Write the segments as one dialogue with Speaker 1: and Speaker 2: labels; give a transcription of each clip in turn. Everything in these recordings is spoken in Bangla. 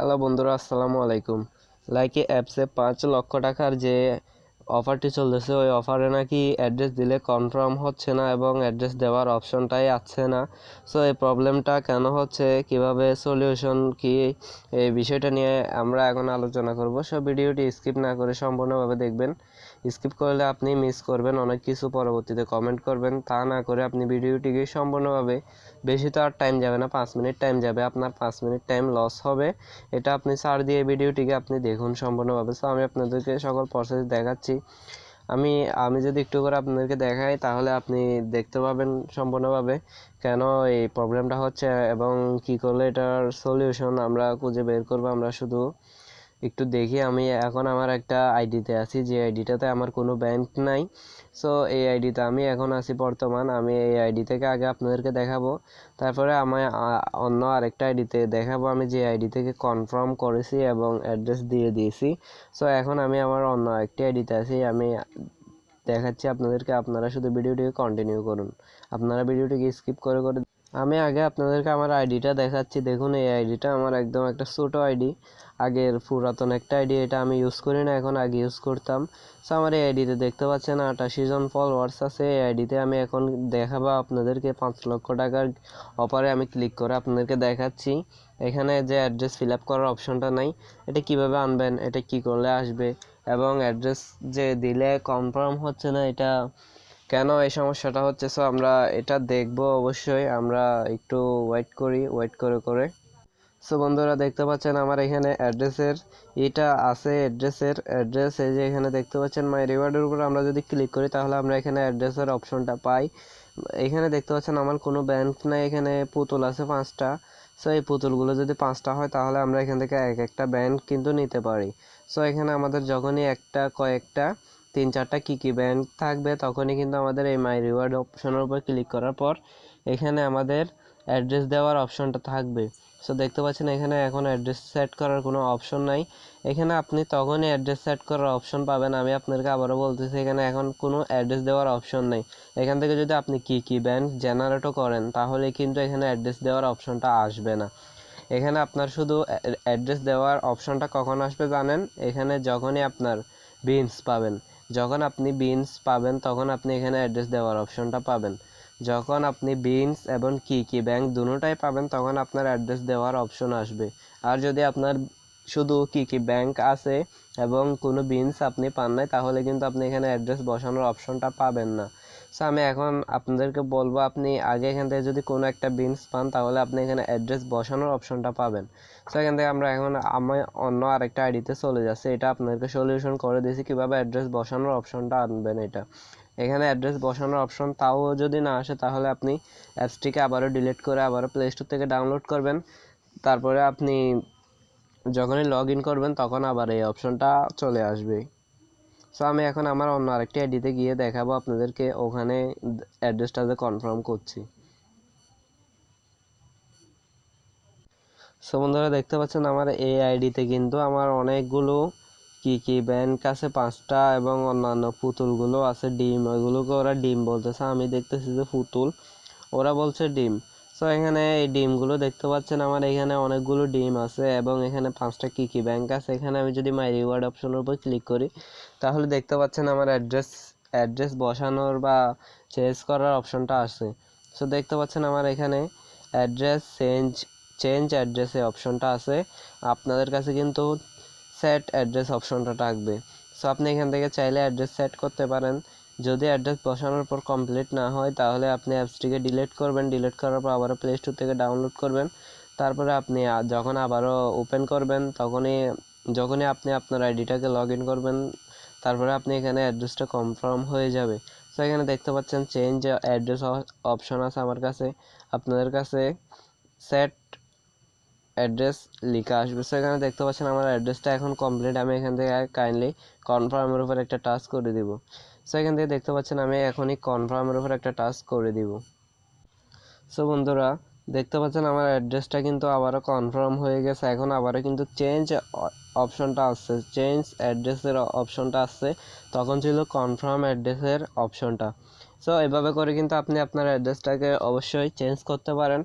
Speaker 1: হ্যালো বন্ধুরা, আসসালামু আলাইকুম। লাইকি অ্যাপসে পাঁচ লক্ষ টাকার যে অফারটি চলতেছে, ওই অফারে নাকি অ্যাড্রেস দিলে কনফার্ম হচ্ছে না এবং অ্যাড্রেস দেওয়ার অপশনটাই আসছে না। সো, এই প্রবলেমটা কেন হচ্ছে, কীভাবে সলিউশন কি, এই বিষয়টা নিয়ে আমরা এখন আলোচনা করব। সো, ভিডিওটি স্কিপ না করে সম্পূর্ণভাবে দেখবেন। স্কিপ করলে আপনি মিস করবেন, অনেক কিছু পরবর্তীতে কমেন্ট করবেন। তা না করে আপনি ভিডিওটিকে সম্পূর্ণভাবে, বেশি তো আর টাইম যাবে না, পাঁচ মিনিট টাইম যাবে। আপনার পাঁচ মিনিট টাইম লস হবে। এটা আপনি সার দিয়ে ভিডিওটিকে আপনি দেখুন সম্পূর্ণভাবে। সো আমি আপনাদেরকে সকল প্রসেস দেখাচ্ছি। আমি আমি যদি একটু করে আপনাদেরকে দেখাই, তাহলে আপনি দেখতে পাবেন সম্পূর্ণভাবে কেন এই প্রবলেমটা হচ্ছে এবং কি করলে এটার সলিউশন আমরা খুঁজে বের করব আমরা শুধু। একটু দেখি, আমি এখন আমার একটা আইডিতে আছি, যে আইডিটাতে আমার কোনো ব্যাংক নাই। সো এই আইডিতে আমি এখন আছি বর্তমান, আমি এই আইডি থেকে আগে আপনাদেরকে দেখাবো। তারপরে আমি অন্য আরেকটা আইডিতে দেখাবো, আমি যে আইডি থেকে কনফার্ম করেছি এবং অ্যাড্রেস দিয়ে দিয়েছি। সো এখন আমি আমার অন্য একটি আইডিতে আছি, আমি দেখাচ্ছি আপনাদেরকে, আপনারা শুধু ভিডিওটিকে কন্টিনিউ করুন। আপনারা ভিডিওটিকে স্কিপ করে করে আমি আগে আপনাদেরকে আমার আইডিটা দেখাচ্ছি। দেখুন, এই আইডিটা আমার একদম একটা ছোটো আইডি। আগের পুরাতন একটা আইডি, এটা আমি ইউজ করি না, এখন আগে ইউজ করতাম। সো আমার এই আইডিতে দেখতে পাচ্ছেন, আটাশি জন ফলোয়ার্স আছে। এই আইডিতে আমি এখন দেখাবো আপনাদেরকে পাঁচ লক্ষ টাকার অপারে আমি ক্লিক করে আপনাদেরকে দেখাচ্ছি। এখানে যে অ্যাড্রেস ফিল আপ করার অপশনটা নাই, এটা কীভাবে আনবেন, এটা কি করলে আসবে, এবং অ্যাড্রেস যে দিলে কনফার্ম হচ্ছে না, এটা কেন এই সমস্যাটা হচ্ছে? সো আমরা এটা দেখব অবশ্যই। আমরা একটু ওয়েট করি ওয়েট করে করে। সো বন্ধুরা, দেখতে পাচ্ছেন আমার এখানে অ্যাড্রেসের এটা আছে অ্যাড্রেসের অ্যাড্রেস এই যে এখানে দেখতে পাচ্ছেন মাই রিওয়ার্ডের উপর আমরা যদি ক্লিক করি, তাহলে আমরা এখানে অ্যাড্রেসের অপশনটা পাই। এখানে দেখতে পাচ্ছেন, আমার কোনো ব্যাংক নাই, এখানে পুতুল আছে পাঁচটা। সো এই পুতুলগুলো যদি পাঁচটা হয়, তাহলে আমরা এখান থেকে এক একটা ব্যান্ড কিন্তু নিতে পারি। সো এখানে আমাদের যখনই একটা, কয়েকটা তিন চারটা কী কী ব্যান্ড থাকবে তখনই কিন্তু আমাদের এই মাই রিওয়ার্ড অপশনের উপর ক্লিক করার পর এখানে আমাদের অ্যাড্রেস দেওয়ার অপশনটা থাকবে। সো দেখতে পাচ্ছেন এখানে এখন অ্যাড্রেস সেট করার কোনো অপশন নাই। এখানে আপনি তখনই অ্যাড্রেস সেট করার অপশন পাবেন। আমি আপনাকে আবারও বলতেছি, এখানে এখন কোনো অ্যাড্রেস দেওয়ার অপশন নেই। এখান থেকে যদি আপনি কি কি ব্যান্ড জেনারেটও করেন, তাহলে কিন্তু এখানে অ্যাড্রেস দেওয়ার অপশনটা আসবে না। এখানে আপনার শুধু অ্যাড্রেস দেওয়ার অপশনটা কখন আসবে জানেন? এখানে যখনই আপনার বিনস পাবেন। যখন আপনি বিনস পাবেন, তখন আপনি এখানে অ্যাড্রেস দেওয়ার অপশনটা পাবেন। যখন আপনি বিনস এবং কি কি ব্যাংক দুটোটাই পাবেন, তখন আপনার অ্যাড্রেস দেওয়ার অপশন আসবে। আর যদি আপনার শুধু কি কি ব্যাংক আছে এবং কোনো বিনস আপনি পান নাই, তাহলে কিন্তু আপনি এখানে অ্যাড্রেস বসানোর অপশনটা পাবেন না। সো আমি এখন আপনাদেরকে বলব, আপনি আগে এখান থেকে যদি কোনো একটা বিনস পান, তাহলে আপনি এখানে অ্যাড্রেস বসানোর অপশনটা পাবেন। সো এখান থেকে আমরা এখন, আমি অন্য আরেকটা আইডিতে চলে যাচ্ছে। এটা আপনাদেরকে সলিউশন করে দিয়েছি কীভাবে অ্যাড্রেস বসানোর অপশনটা আনবেন এটা। এখানে অ্যাড্রেস বসানোর অপশন তাও যদি না আসে, তাহলে আপনি অ্যাপসটিকে আবারও ডিলিট করে আবারও প্লে স্টোর থেকে ডাউনলোড করবেন। তারপরে আপনি যখনই লগ ইন করবেন, তখন আবার এই অপশনটা চলে আসবে সো আমি এখন আমার অন্য আরেকটি আইডিতে গিয়ে দেখাবো আপনাদেরকে ওখানে অ্যাড্রেসটা যে কনফার্ম করছি। সো বন্ধুরা, দেখতে পাচ্ছেন আমার এই আইডিতে কিন্তু আমার অনেকগুলো কি কি ব্যান্ড আছে, পাঁচটা এবং অন্যান্য পুতুলগুলো আছে, ডিম, ওইগুলোকে ওরা ডিম বলতেছে। আমি দেখতেছি যে পুতুল, ওরা বলছে ডিম। সো এখানে এই ডিমগুলো দেখতে পাচ্ছেন আমার এখানে অনেকগুলো ডিম আছে এবং এখানে পাঁচটা কি কি ব্যাংক আছে। এখানে আমি যদি মাই রিওয়ার্ড অপশনের উপর ক্লিক করি, তাহলে দেখতে পাচ্ছেন আমার অ্যাড্রেস অ্যাড্রেস বসানোর বা চেঞ্জ করার অপশনটা আছে। সো দেখতে পাচ্ছেন আমার এখানে অ্যাড্রেস চেঞ্জ চেঞ্জ অ্যাড্রেসে অপশনটা আছে। আপনাদের কাছে কিন্তু সেট অ্যাড্রেস অপশনটা থাকবে। সো আপনি এখান থেকে চাইলে অ্যাড্রেস সেট করতে পারেন। যদি অ্যাড্রেস বসানোর পর কমপ্লিট না হয়, তাহলে আপনি অ্যাপসটিকে ডিলিট করবেন। ডিলিট করার পর আবারও প্লে স্টোর থেকে ডাউনলোড করবেন। তারপরে আপনি যখন আবারও ওপেন করবেন, তখনই, যখনই আপনি আপনার আইডিটাকে লগ ইন করবেন, তারপরে আপনি এখানে অ্যাড্রেসটা কনফার্ম হয়ে যাবে। সো এখানে দেখতে পাচ্ছেন চেঞ্জ অ্যাড্রেস অপশন আছে আমার কাছে। আপনাদের কাছে সেট অ্যাড্রেস লেখা আসবে। সো এখানে দেখতে পাচ্ছেন আমার অ্যাড্রেসটা এখন কমপ্লিট আমি এখান থেকে কাইন্ডলি কনফার্মের উপর একটা টাচ করে দিব। সো এখান থেকে দেখতে পাচ্ছেন আমি এখনই কনফার্মের উপর একটা টাচ করে দিব। সো বন্ধুরা, দেখতে পাচ্ছেন আমার অ্যাড্রেসটা কিন্তু আবারও কনফার্ম হয়ে গেছে। এখন আবারও কিন্তু চেঞ্জ অপশনটা আসছে। চেঞ্জ অ্যাড্রেসের অপশনটা আসছে। তখন ছিল কনফার্ম অ্যাড্রেসের অপশনটা সো এভাবে করে কিন্তু আপনি আপনার অ্যাড্রেসটাকে অবশ্যই চেঞ্জ করতে পারেন।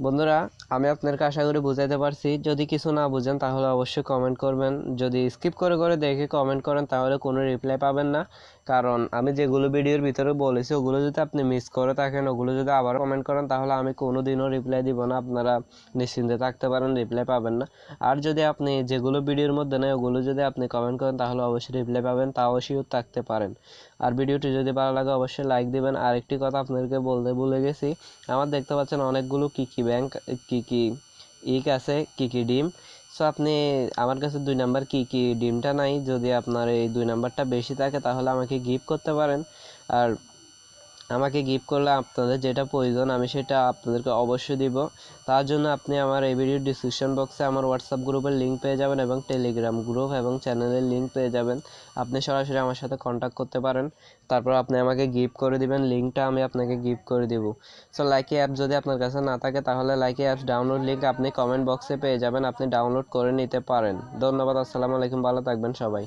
Speaker 1: বন্ধুরা, আমি আপনাকে আশা করি বুঝাইতে পারছি। যদি কিছু না বুঝেন, তাহলে অবশ্যই কমেন্ট করবেন। যদি স্কিপ করে করে দেখে কমেন্ট করেন, তাহলে কোনো রিপ্লাই পাবেন না। কারণ আমি যেগুলো ভিডিওর ভিতরে বলেছি, ওগুলো যদি আপনি মিস করে থাকেন, ওগুলো যদি আবার কমেন্ট করেন, তাহলে আমি কোনো দিনও রিপ্লাই দিব না। আপনারা নিশ্চিন্তে থাকতে পারেন রিপ্লাই পাবেন না। আর যদি আপনি যেগুলো ভিডিওর মধ্যে নেই, ওগুলো যদি আপনি কমেন্ট করেন, তাহলে অবশ্যই রিপ্লাই পাবেন, তাও শিওর থাকতে পারেন। আর ভিডিওটি যদি ভালো লাগে, অবশ্যই লাইক দিবেন। আর একটি কথা আপনাদেরকে বলতে ভুলে গেছি, আমার দেখতে পাচ্ছেন অনেকগুলো কি কি ব্যাংক কি কি ইক আছে, কি কি ডিম। সো আপনি আমার কাছে দুই নাম্বার কি কি ডিমটা নাই? যদি আপনার এই দুই নাম্বারটা বেশি থাকে, তাহলে আমাকে গিফট করতে পারেন। আর আমাকে গিফট করলে আপনাদের যেটা প্রয়োজন, আমি সেটা আপনাদেরকে অবশ্যই দিব। তার জন্য আপনি আমার এই ভিডিওর ডিসক্রিপশন বক্সে আমার হোয়াটসঅ্যাপ গ্রুপের লিঙ্ক পেয়ে যাবেন এবং টেলিগ্রাম গ্রুপ এবং চ্যানেলের লিঙ্ক পেয়ে যাবেন। আপনি সরাসরি আমার সাথে কন্ট্যাক্ট করতে পারেন। তারপর আপনি আমাকে গিফট করে দিবেন লিঙ্কটা আমি আপনাকে গিফট করে দিব। সো লাইকি অ্যাপ যদি আপনার কাছে না থাকে, তাহলে লাইকি অ্যাপস ডাউনলোড লিঙ্ক আপনি কমেন্ট বক্সে পেয়ে যাবেন। আপনি ডাউনলোড করে নিতে পারেন। ধন্যবাদ, আসসালামু আলাইকুম, ভালো থাকবেন সবাই।